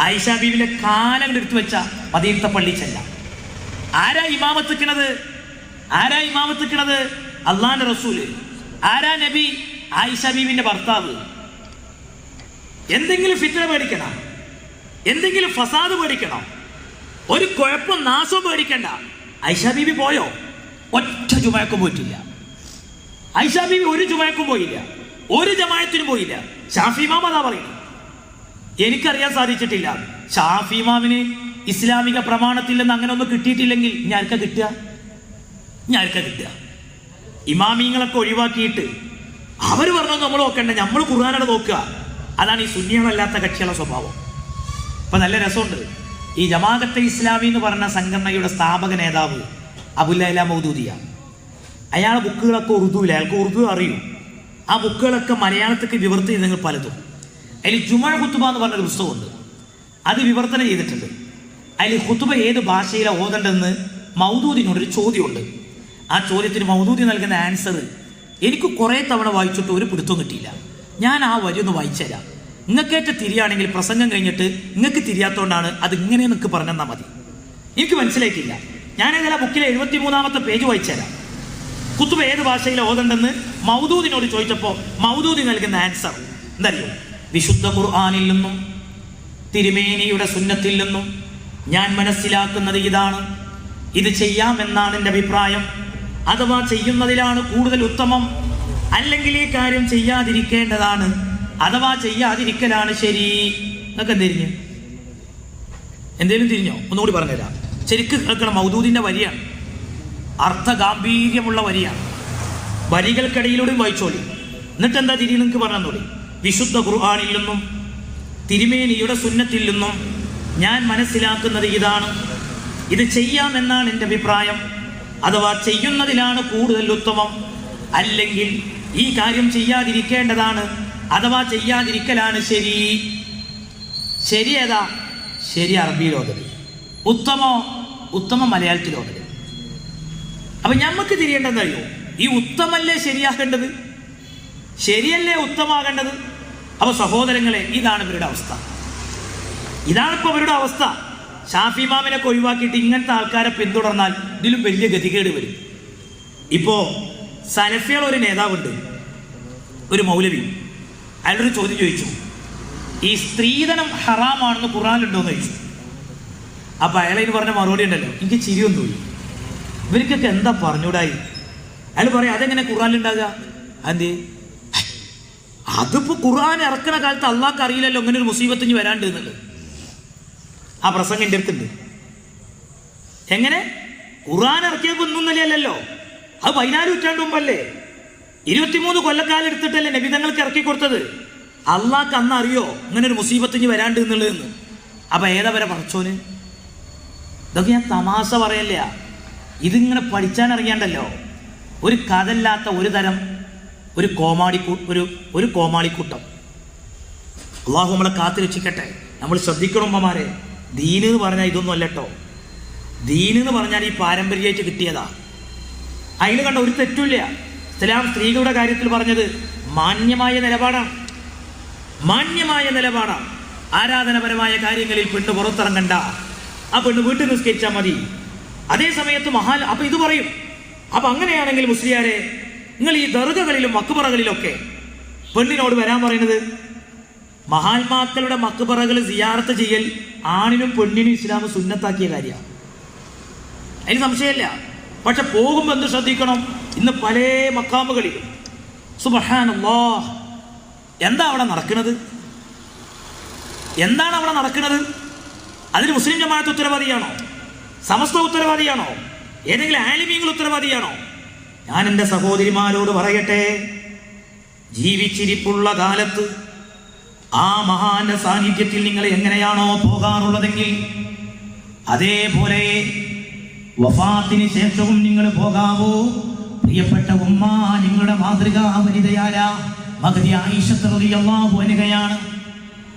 ആയിഷ ബീവിന്റെ കാലം എടുത്തു വെച്ച മദീനത്തെ പള്ളി ചെല്ലാം. ആരാ ഇമാമത്തിക്കണത് ആരാ ഇമാമത്തിക്കണത് അള്ളാന്റെ റസൂൽ. ആരാ നബി? ആയിഷ ബീവിന്റെ ഭർത്താവ്. എന്തെങ്കിലും ഫിത്ര പേടിക്കണം? എന്തെങ്കിലും ഫസാദ് പേടിക്കണം? ഒരു കുഴപ്പം നാശം പേടിക്കണ്ട. ഐഷ ബീബി പോയോ? ഒറ്റ ചുമയക്കും പോയിട്ടില്ല. ഐഷ ബീബി ഒരു ചുമയക്കും പോയില്ല. ഒരു ജമായത്തിനും പോയില്ല. ഷാഫി ഇമാം അതാ എനിക്കറിയാൻ സാധിച്ചിട്ടില്ല. ഷാഫി ഇമാമിന് ഇസ്ലാമിക പ്രമാണത്തിൽ നിന്ന് അങ്ങനെ ഒന്നും കിട്ടിയിട്ടില്ലെങ്കിൽ ഞാൻക്ക കിട്ടുക? ഞാൻക്ക കിട്ടുക. ഇമാമിങ്ങളൊക്കെ ഒഴിവാക്കിയിട്ട് അവർ പറഞ്ഞു നമ്മൾ നോക്കണ്ട നമ്മൾ ഖുർആാനോട് നോക്കുക. അതാണ് ഈ സുന്നികളല്ലാത്ത കക്ഷികളുടെ സ്വഭാവം. അപ്പൊ നല്ല രസമുണ്ട്. ഈ ജമാഅത്തെ ഇസ്ലാമി എന്ന് പറഞ്ഞ സംഘടനയുടെ സ്ഥാപക നേതാവ് അബുല്ല മൗദൂദിയ. അയാളെ ബുക്കുകളൊക്കെ ഉറുദുവില്ല അയാൾക്ക് ഉറുദു അറിയും. ആ ബുക്കുകളൊക്കെ മലയാളത്തേക്ക് വിവർത്തി നിങ്ങൾ പലതും. അതിൽ ജുമഴ കുത്തുബ എന്ന് പറഞ്ഞൊരു പുസ്തകമുണ്ട്. അത് വിവർത്തനം ചെയ്തിട്ടുണ്ട്. അതിൽ കുത്തുബ ഏത് ഭാഷയിലാണ് ഓതണ്ടെന്ന് മൗദൂദിനോടൊരു ചോദ്യമുണ്ട്. ആ ചോദ്യത്തിന് മൗദൂദി നൽകുന്ന ആൻസർ എനിക്ക് കുറേ തവണ വായിച്ചിട്ട് ഒരു പിടുത്തം കിട്ടിയില്ല. ഞാൻ ആ വരി ഒന്ന് വായിച്ചുതരാം നിങ്ങൾക്കേറ്റ തിരിയാണെങ്കിൽ പ്രസംഗം കഴിഞ്ഞിട്ട് നിങ്ങൾക്ക് തിരിയാത്തോണ്ടാണ് അത് ഇങ്ങനെ നിങ്ങൾക്ക് പറഞ്ഞെന്നാൽ മതി. എനിക്ക് മനസ്സിലായിട്ടില്ല. ഞാൻ ഏതായാലും ബുക്കിലെ എഴുപത്തി മൂന്നാമത്തെ പേജ് വായിച്ചുതരാം കുത്തുബ ഏത് ഭാഷയിൽ ഓതണ്ടെന്ന് മൗദൂദിനോട് ചോദിച്ചപ്പോൾ മൗദൂദി നൽകുന്ന ആൻസർ എന്തറിയോ? വിശുദ്ധ ഖുർആാനിൽ നിന്നും തിരുമേനിയുടെ സുന്നത്തിൽ നിന്നും ഞാൻ മനസ്സിലാക്കുന്നത് ഇതാണ്. ഇത് ചെയ്യാമെന്നാണ് എന്റെ അഭിപ്രായം. അഥവാ ചെയ്യുന്നതിലാണ് കൂടുതൽ ഉത്തമം. അല്ലെങ്കിൽ ഈ കാര്യം ചെയ്യാതിരിക്കേണ്ടതാണ്. അഥവാ ചെയ്യാതിരിക്കലാണ് ശരി. എന്നൊക്കെ തിരിഞ്ഞു? എന്തേലും തിരിഞ്ഞോ? ഒന്നുകൂടി പറഞ്ഞുതരാം. ശരിക്ക് കേൾക്കണം. മൗദൂദിന്റെ വരിയാണ്. അർത്ഥഗാംഭീര്യമുള്ള വരിയാണ്. വരികൾക്കിടയിലൂടെ വായിച്ചോളി. എന്നിട്ട് എന്താ തിരി നിങ്ങൾക്ക് പറഞ്ഞോളി വിശുദ്ധ ഖുർആാനിൽ നിന്നും തിരുമേനിയുടെ സുന്നത്തിൽ നിന്നും ഞാൻ മനസ്സിലാക്കുന്നത് ഇതാണ്. ഇത് ചെയ്യാമെന്നാണ് എന്റെ അഭിപ്രായം. അഥവാ ചെയ്യുന്നതിലാണ് കൂടുതൽ ഉത്തമം. അല്ലെങ്കിൽ ഈ കാര്യം ചെയ്യാതിരിക്കേണ്ടതാണ്. അഥവാ ചെയ്യാതിരിക്കലാണ് ശരി. ശരി ഏതാ? ശരി അറബിയിലോതൽ ഉത്തമോ? ഉത്തമ മലയാളത്തിലോതൽ അപ്പൊ ഞമ്മക്ക് തിരിയേണ്ടതറിയോ ഈ ഉത്തമല്ലേ ശരിയാക്കേണ്ടത്? ശരിയല്ലേ ഉത്തമാകേണ്ടത്? അപ്പൊ സഹോദരങ്ങളെ ഇതാണ് ഇവരുടെ അവസ്ഥ. ഇതാണ് ഇപ്പൊ അവരുടെ അവസ്ഥ. ഷാഫി മാമിനൊക്കെ ഒഴിവാക്കിയിട്ട് ഇങ്ങനത്തെ ആൾക്കാരെ പിന്തുടർന്നാൽ ഇതിലും വലിയ ഗതികേട് വരും. ഇപ്പോ സലഫികൾ ഒരു നേതാവുണ്ട് ഒരു മൗലവി. അയാളൊരു ചോദ്യം ചോദിച്ചു ഈ സ്ത്രീധനം ഹറാമാണെന്ന് ഖുറാനുണ്ടോ എന്ന് ചോദിച്ചു. അപ്പൊ അയാളതിന് പറഞ്ഞ മറുപടി ഉണ്ടല്ലോ എനിക്ക് ചിരിയൊന്നും തോന്നി. ഇവർക്കൊക്കെ എന്താ പറഞ്ഞൂടായി അയാൾ പറയാം അതെങ്ങനെ ഖുറാനിലുണ്ടാകുക അതെന്തേ? അതിപ്പോ ഖുർആൻ ഇറക്കുന്ന കാലത്ത് അള്ളാഹ്ക്ക് അറിയില്ലല്ലോ ഇങ്ങനെ ഒരു മുസീബത്ത് ഇനി വരാണ്ട് ആ പ്രസംഗം എന്റെ അടുത്തുണ്ട്. എങ്ങനെ? ഖുർആൻ ഇറക്കിയപ്പോ ഒന്നും നിലയല്ലല്ലോ അത് പതിനാല് നൂറ്റാണ്ട് മുമ്പല്ലേ? ഇരുപത്തിമൂന്ന് കൊല്ലക്കാലം എടുത്തിട്ടല്ലേ നബിതങ്ങൾക്ക് ഇറക്കി കൊടുത്തത്? അള്ളാഹ്ക്ക് അന്ന് അറിയോ ഇങ്ങനെ ഒരു മുസീബത്ത് ഇനി വരാണ്ട് എന്നുള്ളതെന്ന് അപ്പൊ ഏതാ വരെ പറച്ചോന്? ഇതൊക്കെ ഞാൻ തമാശ പറയല്ല? ഇതിങ്ങനെ പഠിച്ചാൻ അറിയാണ്ടല്ലോ? ഒരു കഥല്ലാത്ത ഒരു തരം ഒരു കോമാടി ഒരു ഒരു കോമാളിക്കൂട്ടം. അള്ളാഹു നമ്മളെ കാത്തു രക്ഷിക്കട്ടെ നമ്മൾ ശ്രദ്ധിക്കണം ഉമ്മമാരെ. ദീന് എന്ന് പറഞ്ഞാൽ ഇതൊന്നും അല്ലട്ടോ ദീന് എന്ന് പറഞ്ഞാൽ ഈ പാരമ്പര്യമായിട്ട് കിട്ടിയതാ. അതിന് കണ്ട ഒരു തെറ്റുമില്ല. ഇസ്ലാം സ്ത്രീകളുടെ കാര്യത്തിൽ പറഞ്ഞത് മാന്യമായ നിലപാടാണ്. മാന്യമായ നിലപാടാണ്. ആരാധനപരമായ കാര്യങ്ങളിൽ പെണ്ണ് പുറത്തിറങ്ങണ്ട. ആ പെണ്ണ് വീട്ടിൽ നിസ്കരിച്ചാൽ മതി. അതേ സമയത്ത് മഹാൽ അപ്പൊ ഇത് പറയും. അപ്പൊ അങ്ങനെയാണെങ്കിൽ മുസ്ലിയാരെ നിങ്ങൾ ഈ ദർഗകളിലും മക്കുപറകളിലൊക്കെ പെണ്ണിനോട് വരാൻ പറയുന്നത്? മഹാത്മാക്കളുടെ മക്കുപറകൾ സിയാർത്ത് ചെയ്യൽ ആണിനും പെണ്ണിനും ഇസ്ലാം സുന്നത്താക്കിയ കാര്യമാണ്. അതിന് സംശയമില്ല. പക്ഷെ പോകുമ്പോൾ എന്ത് ശ്രദ്ധിക്കണം? ഇന്ന് പല മക്കാമുകളിലും. സുബഹാനല്ലാ എന്താ അവിടെ നടക്കുന്നത്? എന്താണ് അവിടെ നടക്കുന്നത്? അതിന് മുസ്ലിം ജമാഅത്ത് ഉത്തരവാദിയാണോ? സമസ്ത ഉത്തരവാദിയാണോ? ഏതെങ്കിലും ആലിമീങ്ങൾ ഉത്തരവാദിയാണോ? ഞാൻ എന്റെ സഹോദരിമാരോട് പറയട്ടെ. ജീവിച്ചിരിപ്പുള്ള കാലത്ത് ആ മഹാന്റെ സാന്നിധ്യത്തിൽ നിങ്ങൾ എങ്ങനെയാണോ പോകാറുള്ളതെങ്കിൽ അതേപോലെ വഫാത്തിന് ശേഷവും നിങ്ങൾ പോകാവൂ. പ്രിയപ്പെട്ട ഉമ്മ നിങ്ങളുടെ മാതൃകാ വനിതയായ മകതി ആയിഷത്തറിയാവു അനുകയാണ്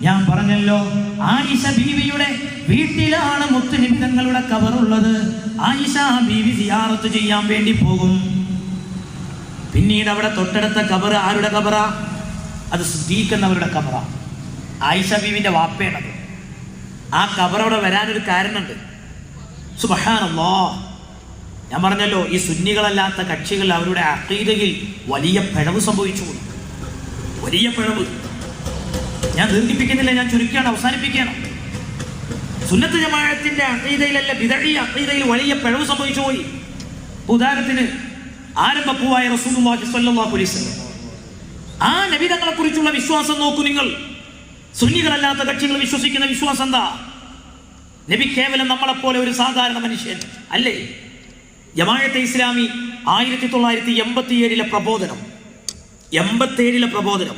ഞാൻ പറഞ്ഞല്ലോ ആയിഷ ബീവിയുടെ വീട്ടിലാണ് മുത്തുനിമിതങ്ങളുടെ കവറുള്ളത് ആയിഷ ബീവി സിയാറത്ത് ചെയ്യാൻ വേണ്ടി പോകും. പിന്നീട് അവിടെ തൊട്ടടുത്ത കബറ് ആരുടെ കബറ അത് സുദ്ദീഖ് എന്നവരുടെ കബറ ആയിഷ ബീവിന്റെ വാപ്പയാണത്. ആ കബറവിടെ വരാനൊരു കാരണമുണ്ട്. സുബഹാനല്ലോ. ഞാൻ പറഞ്ഞല്ലോ ഈ സുന്നികളല്ലാത്ത കക്ഷികൾ അവരുടെ അക്കീതയിൽ വലിയ പിഴവ് സംഭവിച്ചു. വലിയ പിഴവ്. ഞാൻ ദീർഘിപ്പിക്കുന്നില്ല ഞാൻ ചുരുക്കുകയാണ് അവസാനിപ്പിക്കുകയാണ്. സുന്നത്ത് ജമാഅത്തിന്റെ അക്കീതയിലല്ല ബിദഈ അക്കീതയിൽ വലിയ പിഴവ് സംഭവിച്ചു പോയി. ഉദാഹരണത്തിന് ആരംഭപ്പൂവായ റസൂലുള്ളാഹി സ്വല്ലല്ലാഹു അലൈഹി വസല്ലം. ആ നബിതങ്ങളെ കുറിച്ചുള്ള വിശ്വാസം നോക്കൂ നിങ്ങൾ. സുന്നികളല്ലാത്ത കക്ഷികൾ വിശ്വസിക്കുന്ന വിശ്വാസം എന്താ? നബി കേവലം നമ്മളെപ്പോലെ ഒരു സാധാരണ മനുഷ്യൻ അല്ലേ? ജമായത്തെ ഇസ്ലാമി ആയിരത്തി തൊള്ളായിരത്തി എൺപത്തി ഏഴിലെ പ്രബോധനം. എൺപത്തി ഏഴിലെ പ്രബോധനം.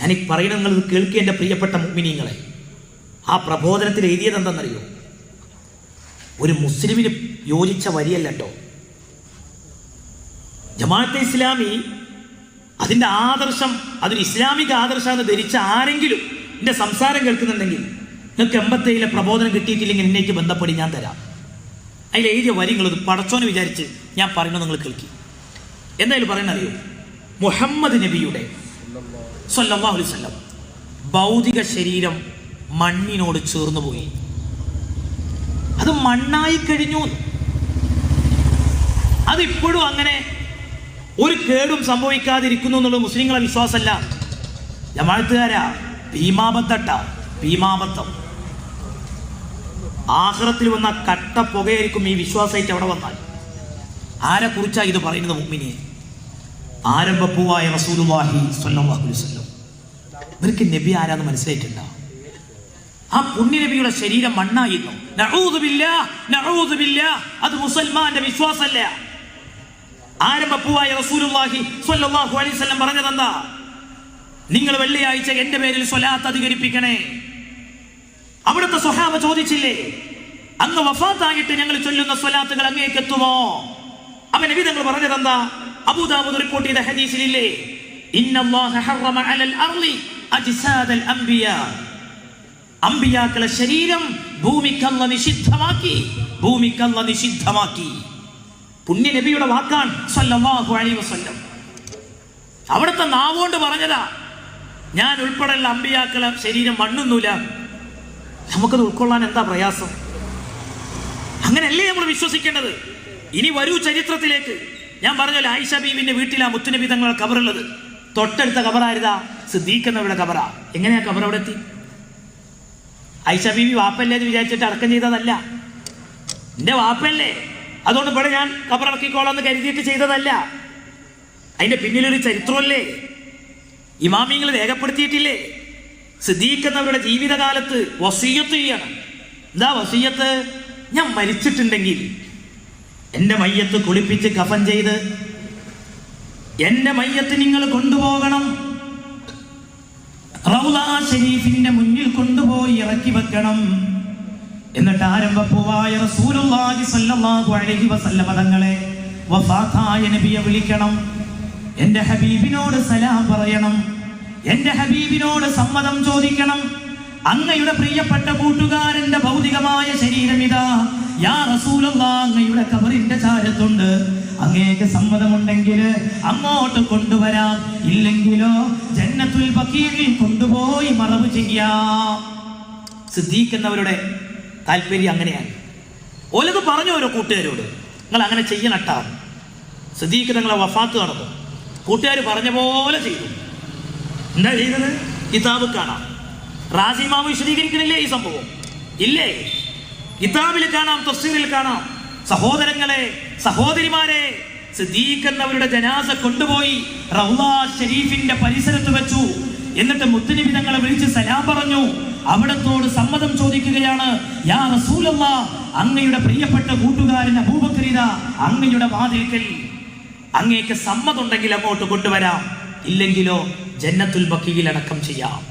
ഞാൻ ഈ പറയുന്നത് കേൾക്കുക എന്റെ പ്രിയപ്പെട്ട മുഗ്മിനീങ്ങളെ ആ പ്രബോധനത്തിൽ എഴുതിയത് എന്തെന്നറിയോ ഒരു മുസ്ലിമിന് യോജിച്ച വരിയല്ല ജമാഅത്തെ ഇസ്ലാമി അതിന്റെ ആദർശം അതൊരു ഇസ്ലാമിക ആദർശമെന്ന് ധരിച്ച ആരെങ്കിലും എന്റെ സംസാരം കേൾക്കുന്നുണ്ടെങ്കിൽ നിങ്ങൾക്ക് എൺപത്തേഴിലെ പ്രബോധനം കിട്ടിയിട്ടില്ലെങ്കിൽ എന്നേക്ക് ബന്ധപ്പെടി ഞാൻ തരാം. അതിൽ എഴുതിയ വരികളത് പടച്ചോനെ വിചാരിച്ച് ഞാൻ പറയുന്നത് നിങ്ങൾ കേൾക്കി. എന്തായാലും പറയുന്നത് അറിയോ മുഹമ്മദ് നബിയുടെ ഭൗതിക ശരീരം മണ്ണിനോട് ചേർന്നു പോയി. അത് മണ്ണായി കഴിഞ്ഞു. അതിപ്പോഴും അങ്ങനെ ഒരു കേടും സംഭവിക്കാതിരിക്കുന്നു എന്നുള്ള മുസ്ലിങ്ങളെ വിശ്വാസമല്ല. ജമാഴത്തുകാരാ ഭീമാപത്തട്ട ഭീമാപത്തം ആഹ്റത്തിൽ വന്ന കട്ട പുകയായിരിക്കും ഈ വിശ്വാസമായിട്ട് അവിടെ വന്നാൽ. ആരെ കുറിച്ചാണ് ഇത് പറയുന്നത് മുമ്മിനെ ആരംഭപ്പൂവായ അലൈഹി വസല്ലം. ഇവർക്ക് നബി ആരാന്ന് മനസ്സിലായിട്ടില്ല ആ പുണ്യനബിയുടെ ശരീരം മണ്ണായിരുന്നു. അത് മുസൽമാന്റെ വിശ്വാസമല്ല. ആരംഭപ്പൂവായ റസൂലുള്ളാഹി സ്വല്ലല്ലാഹു അലൈഹി വസല്ലം പറഞ്ഞതെന്താ? നിങ്ങൾ വെള്ളിയാഴ്ച എന്റെ പേരിൽ സ്വലാത്ത് അധികരിപ്പിക്കണേ. അവിടുത്തെ സ്വഹാബ ചോദിച്ചില്ലേ? അങ്ങ് വഫാത്തായിട്ട് ഞങ്ങൾ ചൊല്ലുന്ന സ്വലാത്തുകൾ അങ്ങേക്ക് എത്തുമോ? അവൻ നബി തങ്ങൾ പറഞ്ഞതെന്താ? അബൂദാബുദ് റിപ്പോർട്ട് ചെയ്ത ഹദീസിലില്ലേ? അമ്പിയാക്കളെ ശരീരം ഭൂമിക്കല്ല നിഷിദ്ധമാക്കി ഭൂമിക്കല്ല നിഷിദ്ധമാക്കി. പുണ്യ നബിയുടെ വാക്കാണ് സല്ലല്ലാഹു അലൈഹി വസല്ലം. അവിടുത്തെ നാവുകൊണ്ട് പറഞ്ഞതാ ഞാൻ ഉൾപ്പെടെയുള്ള അമ്പിയാക്കളെ ശരീരം മണ്ണൊന്നുമില്ല നമുക്കത് ഉൾക്കൊള്ളാൻ എന്താ പ്രയാസം? അങ്ങനെയല്ലേ നമ്മൾ വിശ്വസിക്കേണ്ടത്? ഇനി വരൂ ചരിത്രത്തിലേക്ക്. ഞാൻ പറഞ്ഞല്ലോ ആയിഷ ബീവിന്റെ വീട്ടിലാ മുത്തുനബി തങ്ങളുടെ കബറുള്ളത്. തൊട്ടടുത്ത കബറായിരുതാ സിദ്ദീഖെന്നവരുടെ കബറാ. എങ്ങനെയാ കബർ അവിടെ എത്തി? ഐഷ ബീവി വാപ്പല്ലേ എന്ന് വിചാരിച്ചിട്ട് അടക്കം ചെയ്തതല്ല. എന്റെ വാപ്പല്ലേ? അതുകൊണ്ട് ഇവിടെ ഞാൻ കബറിറക്കിക്കോളാം എന്ന് കരുതിയിട്ട് ചെയ്തതല്ല. അതിന്റെ പിന്നിലൊരു ചരിത്രമല്ലേ? ഇമാമിങ്ങൾ രേഖപ്പെടുത്തിയിട്ടില്ലേ? സിദ്ദീഖ് എന്നവരുടെ ജീവിതകാലത്ത് വസീയത്ത് ചെയ്യണം. എന്താ വസീയത്ത്? ഞാൻ മരിച്ചിട്ടുണ്ടെങ്കിൽ എന്റെ മയ്യത്ത് കുളിപ്പിച്ച് കഫൻ ചെയ്ത് എന്റെ മയ്യത്ത് നിങ്ങൾ കൊണ്ടുപോകണം. റൗള ഷെരീഫിന്റെ മുന്നിൽ കൊണ്ടുപോയി ഇറക്കി വെക്കണം. എന്നിട്ട് ആരംഭപ്പൂവായ റസൂലുള്ളാഹി സല്ലല്ലാഹു അലൈഹി വസല്ലമ തങ്ങളെ വഫാത്തായ നബിയെ വിളിക്കണം. എന്റെ ഹബീബിനോട് സലാം പറയണം. എന്റെ ഹബീബിനോട് സമ്മതം ചോദിക്കണം. അങ്ങയുടെ പ്രിയപ്പെട്ട കൂട്ടുകാരന്റെ ഭൗതികമായ ശരീരം ഇതാ. യാ റസൂലല്ലാ അങ്ങയുടെ കബറിന്റെ ചാരത്തുണ്ട്. അങ്ങേക്ക് സമ്മതമുണ്ടെങ്കിൽ അങ്ങോട്ട് കൊണ്ടുവരാം. ഇല്ലെങ്കിലോ ജന്നത്തുൽ ബക്കീറിൽ കൊണ്ടുപോയി മറവ് ചെയ്യാം. സിദ്ദീഖ് എന്നവരുടെ താല്പര്യം അങ്ങനെയാണ്. ഓലത് പറഞ്ഞു ഓരോ കൂട്ടുകാരോട് നിങ്ങൾ അങ്ങനെ ചെയ്യണട്ടാ സിദ്ദീഖ് തങ്ങളെ വഫാത്ത് നടന്നു കൂട്ടുകാർ പറഞ്ഞ പോലെ ചെയ്തു. എന്താ ചെയ്തത്? കിതാബ് കാണാം. റാസിമാവ് വിശദീകരിക്കണില്ലേ ഈ സംഭവം? ഇല്ലേ? കിതാബിൽ കാണാം തഫ്സീറിൽ കാണാം. സഹോദരങ്ങളെ സഹോദരിമാരെ സിദ്ദീഖ് എന്നവരുടെ ജനാസ കൊണ്ടുപോയി റൗള ഷെരീഫിന്റെ പരിസരത്ത് വെച്ചു. എന്നിട്ട് മുത്തനബി തങ്ങളെ വിളിച്ച് സലാം പറഞ്ഞു. അവിടത്തോട് സമ്മതം ചോദിക്കുകയാണ് യാ അങ്ങയുടെ പ്രിയപ്പെട്ട കൂട്ടുകാരൻ അബൂബക്രീത അങ്ങയുടെ വാതിൽക്കൽ. അങ്ങേക്ക് സമ്മതമുണ്ടെങ്കിൽ അങ്ങോട്ട് കൊണ്ടുവരാം. ഇല്ലെങ്കിലോ ജന്നത്തുൽ ബക്കിയിൽ അടക്കം ചെയ്യാം.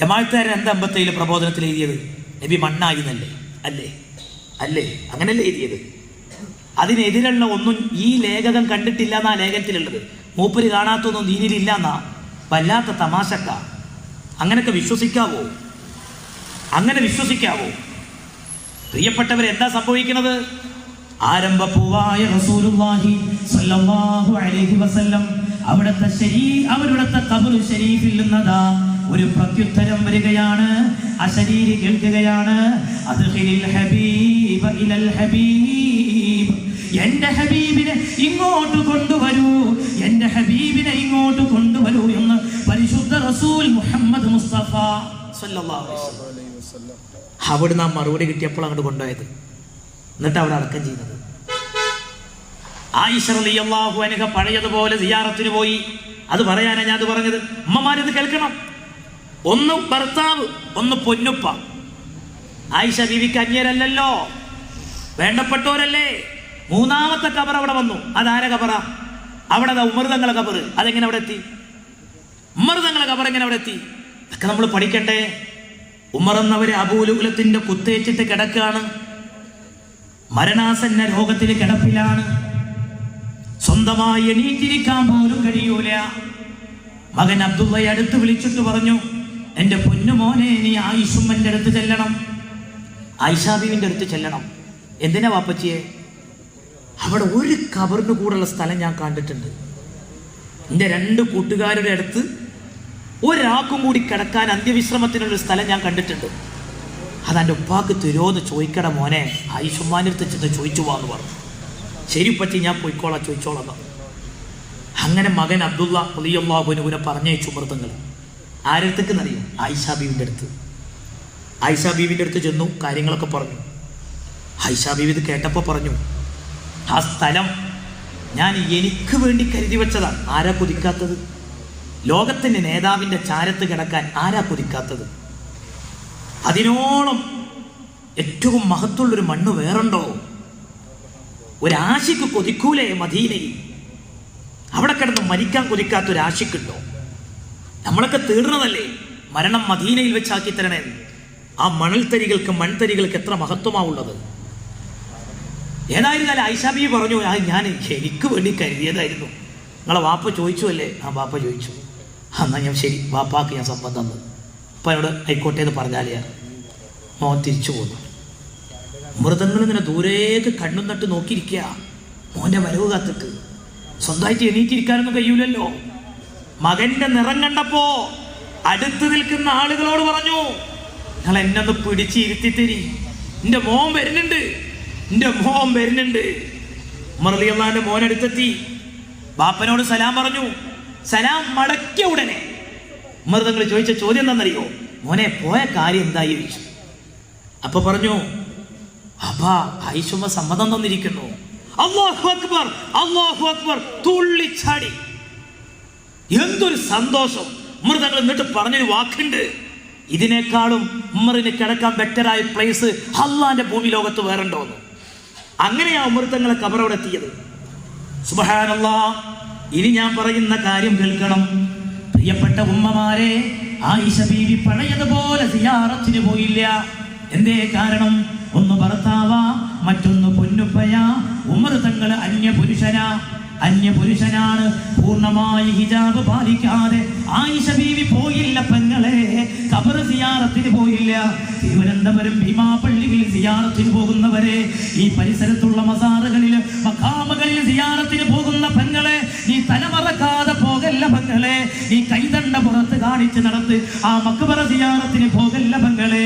ജമാഅത്തുകാരൻ എന്താ അമ്പത്തയിലെ പ്രബോധനത്തിൽ എഴുതിയത്? നബി മണ്ണായി എന്നല്ലേ അല്ലേ? അല്ലേ? അങ്ങനല്ലേ എഴുതിയത്? അതിനെതിരുള്ള ഒന്നും ഈ ലേഖകം കണ്ടിട്ടില്ല എന്നാ ലേഖനത്തിലുള്ളത്. മൂപ്പര് കാണാത്തൊന്നും ദീനിലില്ല എന്നാ വല്ലാത്ത തമാശക്ക. അങ്ങനൊക്കെ വിശ്വസിക്കാവോ? അങ്ങനെ വിശ്വസിക്കാവോ? പ്രിയപ്പെട്ടവർ എന്താ സംഭവിക്കുന്നത്? ആരംഭപ്പൂവായ റസൂലുള്ളാഹി സ്വല്ലല്ലാഹു അലൈഹി വസല്ലം അവിടുത്തെ ശരീ അവരുടെ കബർ ഷരീഫിൽ നിന്നതാ ഒരു പ്രത്യുത്തരം വരികയാണ്. അശരീരി കേൾക്കുകയാണ്. എന്റെ ഹബീബിനെ ഇങ്ങോട്ട് കൊണ്ടുവരൂ. എന്റെ ഹബീബിനെ ഇങ്ങോട്ട് പരിശുദ്ധ റസൂൽ മുഹമ്മദ് മുസ്തഫ. സല്ലല്ലാഹു അലൈഹി വസല്ലം. അവിടുന്ന് ആ മറുപടി കിട്ടിയപ്പോൾ അങ്ങോട്ട് കൊണ്ടുപോയത്. എന്നിട്ട് അവിടെ അടക്കം ചെയ്യുന്നത് ആയിഷ റളിയല്ലാഹു അൻഹ പഴയതുപോലെ സിയാറത്തിന് പോയി. അത് പറയാനാണ് ഞാൻ അത് പറഞ്ഞത്? അമ്മമാരിത് കേൾക്കണം. ഒന്ന് ഭർത്താവ് ഒന്ന് പൊന്നുപ്പ. ആയിഷ ബീവിക്ക് അന്യരല്ലല്ലോ. വേണ്ടപ്പെട്ടവരല്ലേ? മൂന്നാമത്തെ കബർ അവിടെ വന്നു. അതാര കബറ അവിടെ ദാ ഉമർ തങ്ങളെ കബർ അതെങ്ങനെ അവിടെ എത്തി? ഉമർ തങ്ങളെ കബർ എങ്ങനെ അവിടെ എത്തി ഇതൊക്കെ നമ്മൾ പഠിക്കട്ടെ. ഉമർ എന്നവരെ അബൂലുകുലത്തിന്റെ കുത്തേറ്റിട്ട് കിടക്കുകയാണ്. മരണാസന്ന രോഗത്തിൽ കിടപ്പിലാണ്. സ്വന്തമായി എണീറ്റിരിക്കാൻ പോലും കഴിയൂല. മകൻ അബ്ദുള്ളയെ അടുത്ത് വിളിച്ചിട്ട് പറഞ്ഞു എന്റെ പൊന്നുമോനെ നീ ആയിഷുമ്മന്റെ അടുത്ത് ചെല്ലണം. ആയിഷാബീവിന്റെ അടുത്ത് ചെല്ലണം. എന്തിനാ വാപ്പച്ചിയെ? അവിടെ ഒരു കബറിന് കൂടുള്ള സ്ഥലം ഞാൻ കണ്ടിട്ടുണ്ട്. എന്റെ രണ്ട് കൂട്ടുകാരുടെ അടുത്ത് ഒരാൾക്കും കൂടി കിടക്കാൻ അന്ത്യവിശ്രമത്തിനുള്ള സ്ഥലം ഞാൻ കണ്ടിട്ടുണ്ട്. അതെന്റെ ഉപ്പാക്ക് തരുമോന്ന് ചോദിക്കട മോനെ. ആയിഷുമ്മാന്റെ അടുത്ത് ചെന്ന് ചോദിച്ചു പോവാന്ന് പറഞ്ഞു. ശരി പറ്റി ഞാൻ പോയിക്കോളാം ചോദിച്ചോളാം അങ്ങനെ മകൻ അബ്ദുള്ള പുലിയല്ലാഹുനുവിനെ പറഞ്ഞയച്ചു മൃതങ്ങൾ ആരടുത്തേക്ക് അറിയും ആയിഷാ ബീവിന്റെ അടുത്ത്. ആയിഷാ ബീവിന്റെ അടുത്ത് ചെന്നു കാര്യങ്ങളൊക്കെ പറഞ്ഞു. ആയിഷാ ബീവി ഇത് കേട്ടപ്പോൾ പറഞ്ഞു ആ സ്ഥലം ഞാൻ എനിക്ക് വേണ്ടി കരുതി വെച്ചതാണ് ആരാ കൊതിക്കാത്തത് ലോകത്തിന്റെ നേതാവിന്റെ ചാരത്ത് കിടക്കാൻ ആരാ കൊതിക്കാത്തത്? അതിനോളം ഏറ്റവും മഹത്തുള്ളൊരു മണ്ണ് വേറുണ്ടോ? ഒരാശിക്ക് കൊതിക്കൂലേ മദീനയിൽ? അവിടെ കിടന്ന് മരിക്കാൻ കൊതിക്കാത്ത ആശിക്കുണ്ടോ നമ്മളൊക്കെ തീർന്നതല്ലേ? മരണം മദീനയിൽ വെച്ചാക്കി തരണേ. ആ മണൽത്തരികൾക്ക് മൺതരികൾക്ക് എത്ര മഹത്വമാവുള്ളത് ഏതായിരുന്നാലും ഐഷാബി പറഞ്ഞു "ആ, ഞാൻ എനിക്ക് വേണ്ടി കരുതിയതായിരുന്നു. നിങ്ങളെ വാപ്പ ചോദിച്ചു അല്ലേ? ആ വാപ്പ ചോദിച്ചു. "ആ, എന്നാ ഞാൻ ശരി വാപ്പാക്ക് ഞാൻ സംബന്ധം തന്നു. അപ്പം എന്നോട് ആയിക്കോട്ടെ എന്ന് പറഞ്ഞാലേ മോൻ തിരിച്ചു പോന്നു. മൃതങ്ങൾ ഇങ്ങനെ ദൂരേക്ക് കണ്ണും നട്ട് നോക്കിയിരിക്കുക മോന്റെ വരവ് കാത്തിട്ട്. സ്വന്തമായിട്ട് എണീറ്റിരിക്കാനൊന്നും കഴിയൂലല്ലോ. മകന്റെ നിറം കണ്ടപ്പോ അടുത്ത് നിൽക്കുന്ന ആളുകളോട് പറഞ്ഞു നിങ്ങൾ എന്നെ ഒന്ന് പിടിച്ച് ഇരുത്തിത്തരി. എന്റെ മോൻ വരുന്നുണ്ട്. എന്റെ മോൻ വരുന്നുണ്ട്. മൃതിയമ്മാന്റെ മോൻ അടുത്തെത്തി ബാപ്പനോട് സലാം പറഞ്ഞു സലാം മടക്കിയ ഉടനെ മൃതങ്ങൾ ചോദിച്ച ചോദ്യം എന്താണെന്നറിയോ? മോനെ പോയ കാര്യം എന്തായി ചോദിച്ചു. അപ്പൊ പറഞ്ഞു അപ്പാ ഐഷുമ്മ സമ്മതം തന്നിരിക്കുന്നു. അള്ളാഹു അക്ബർ അള്ളാഹു അക്ബർ തുള്ളിച്ചാടി. എന്തൊരു സന്തോഷം. മൃതങ്ങൾ എന്നിട്ട് പറഞ്ഞൊരു വാക്കുണ്ട്. ഇതിനേക്കാളും ഉമ്മറിന് കിടക്കാൻ ബെറ്ററായ പ്ലേസ് അള്ളാന്റെ ഭൂമി ലോകത്ത് വേറുണ്ടോന്ന് അങ്ങനെയാ മൃതങ്ങളെ കബറവിടെ എത്തിയത്. സുബഹാനല്ലാ. ഇനി ഞാൻ പറയുന്ന കാര്യം കേൾക്കണം. പ്രിയപ്പെട്ട ഉമ്മമാരെ ആയിഷ ബീവി പഴയതുപോലെ സിയാറത്തിന് പോയില്ല. എന്തേ കാരണം? ഒന്ന് ഭർത്താവ മറ്റൊന്ന് പൊന്നുപ്പയാ ഉമർ തങ്ങൾ അന്യപുരുഷനാ. അന്യപുരുഷനാണ് പൂർണമായി ഹിജാബ് പാലിക്കാതെ ആയിഷ ബീവി പോയില്ല പെങ്ങളെ. കബർ സിയാറത്തിന് പോയില്ല. തിരുവനന്തപുരം ഭീമാപള്ളിയിൽ സിയാറത്തിന് പോകുന്നവരെ. ഈ പരിസരത്തുള്ള മസാറുകളിൽ മഖാമകളിൽ സിയാറത്തിന് പോകുന്ന പെങ്ങളെ നീ തലമറക്കാതെ പെങ്ങളെ ഈ കൈതണ്ട പുറത്ത് കാണിച്ച് നടത്ത് ആ മക്കബറ സിയാറത്തിന് പോകല്ല പെങ്ങളെ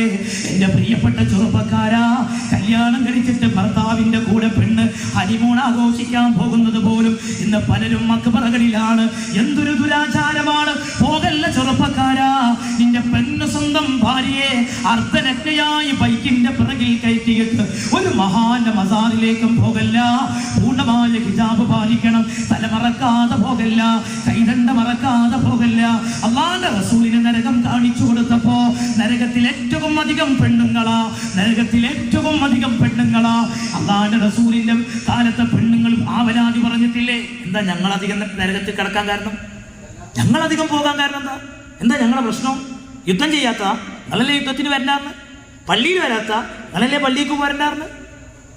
എന്റെ പ്രിയപ്പെട്ട ചെറുപ്പക്കാരാ കല്യാണം കഴിച്ചിട്ട് ഭർത്താവിന്റെ കൂടെ പെണ്ണ് ഹനിമൂൺ ആഘോഷിക്കാൻ പോകുന്നത് പോലും ഇന്ന് പലരും മക്കബറകളിലാണ് എന്തൊരു ദുരാചാരമാണ്. പോകല്ല ചെറുപ്പക്കാരാ നിന്റെ പെണ്ണ് സ്വന്തം ഭാര്യയെ അർദ്ധനഗ്നയായി ബൈക്കിന്റെ പിറകിൽ കയറ്റിയിട്ട് ഒരു മഹാന്റെ മസാറിലേക്കും പോകല്ല. പൂർണമായ ഹിജാബ് പാലിക്കണം തലമറക്കാതെ പോകല്ല. കൈതണ്ട മറക്കാതെ പോകില്ല. അള്ളാന്റെ റസൂലിന് നരകം കാണിച്ചു കൊടുത്തപ്പോ നരകത്തിൽ ഏറ്റവും അധികം പെണ്ണുങ്ങളാ. നരകത്തിൽ ഏറ്റവും അധികം പെണ്ണുങ്ങളാ. അള്ളാന്റെ റസൂലിന്റെ കാലത്തെ പെണ്ണുങ്ങൾ ആവലാതി പറഞ്ഞിട്ടില്ലേ? എന്താ ഞങ്ങൾ അധികം നരകത്തിൽ കിടക്കാൻ കാരണം? ഞങ്ങൾ അധികം പോകാൻ കാരണം എന്താ? എന്താ ഞങ്ങളുടെ പ്രശ്നം? യുദ്ധം ചെയ്യാത്ത? നിങ്ങളല്ലേ യുദ്ധത്തിന് വരണ്ടാർന്ന്? പള്ളിയിൽ വരാത്ത? നിങ്ങളല്ലേ പള്ളിക്ക് വരണ്ടാർന്ന്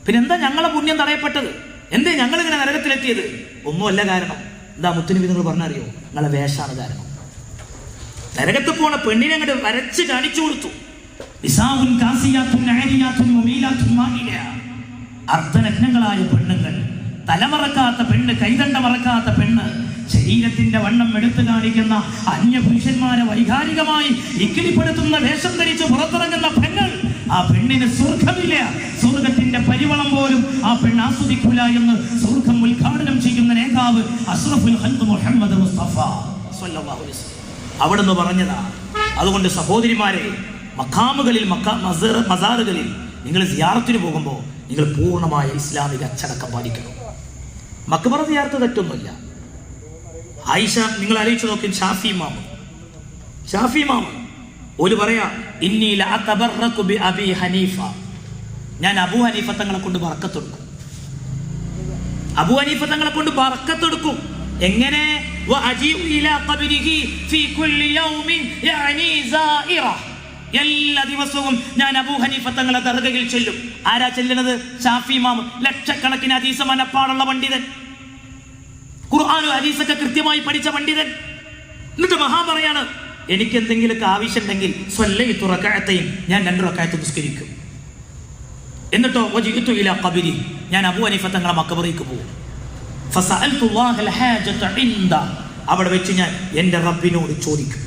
പിന്നെ എന്താ ഞങ്ങളെ പുണ്യം തടയപ്പെട്ടത്? എന്തേ ഞങ്ങൾ ഇങ്ങനെ നരകത്തിലെത്തിയത്? ഒന്നുമല്ല കാരണം. എന്താ മുത്തുനബി നിങ്ങൾ പറഞ്ഞറിയോ? നിങ്ങളെ വേഷാണ് കാരണം. നരകത്ത് പോണ പെണ്ണിനെ അങ്ങോട്ട് വരച്ച് കാണിച്ചു കൊടുത്തു. അർദ്ധനഗ്നങ്ങളായ പെണ്ണുങ്ങൾ. തലമറക്കാത്ത പെണ്ണ് കൈതണ്ട മറക്കാത്ത പെണ്ണ്. ശരീരത്തിന്റെ വണ്ണം എടുത്തു കാണിക്കുന്ന അന്യപുരുഷന്മാരെ വൈകാരികമായി ഇക്കിളിപ്പെടുത്തുന്ന വേഷം ധരിച്ച് പുറത്തിറങ്ങുന്ന പെണ്ണ് ആ പെണ്ണിന് സ്വർഗമില്ല സ്വർഗത്തിന്റെ പരിവളം പോലും ആ പെണ്ണ് ആസ്വദിക്കൂല എന്ന് സ്വർഗം ഉദ്ഘാടനം ചെയ്യുന്ന നേതാവ് അഷ്റഫുൽ ഖൽഖ് മുഹമ്മദ് മുസ്തഫ. അവിടുന്ന് പറഞ്ഞതാ അതുകൊണ്ട് സഹോദരിമാരെ മക്കാമുകളിൽ മസാറുകളിൽ നിങ്ങൾ സിയാറത്തിന് പോകുമ്പോൾ നിങ്ങൾ പൂർണമായ ഇസ്ലാമിക അച്ചടക്കം പാലിക്കണം. മക്കബറ സിയാർത്ത് തെറ്റൊന്നുമില്ല. ആയിഷ നിങ്ങൾ ആലോചിച്ച് നോക്കും ഷാഫി മാമ ഷാഫി മാമ ഒരു പറയാ അബി ഹനീഫ. ഞാൻ അബു ഹനീഫ തങ്ങളെ കൊണ്ട് ബറക്കത്തെടുക്കും അബു ഹനീഫ തങ്ങളെ കൊണ്ട് ബറക്കത്തെടുക്കും എങ്ങനെ? എല്ലാ ദിവസവും ഞാൻ അബൂ ഹനീഫ തങ്ങളെ ദർഗയിൽ ചെല്ലും. ആരാ ചെല്ലുന്നത്? ഷാഫി ഇമാം ലക്ഷക്കണക്കിന് അതീസ മനപ്പാടുള്ള പണ്ഡിതൻ. ഖുർആാനും ഹദീസൊക്കെ കൃത്യമായി പഠിച്ച പണ്ഡിതൻ. എന്നിട്ട് മഹാ പറയാണ് എനിക്ക് എന്തെങ്കിലുമൊക്കെ ആവശ്യമുണ്ടെങ്കിൽ സ്വല്ലയി തുറക്കായത്തെയും ഞാൻ രണ്ടു റക്കായത്ത് നിസ്കരിക്കും. എന്നിട്ടോ വജിഇതു ഇലാ ഖബരി ഞാൻ അബു അനിഫ തങ്ങളെ മക്കബറിക്ക് പോകും. അവിടെ വെച്ച് ഞാൻ എന്റെ റബ്ബിനോട് ചോദിക്കും.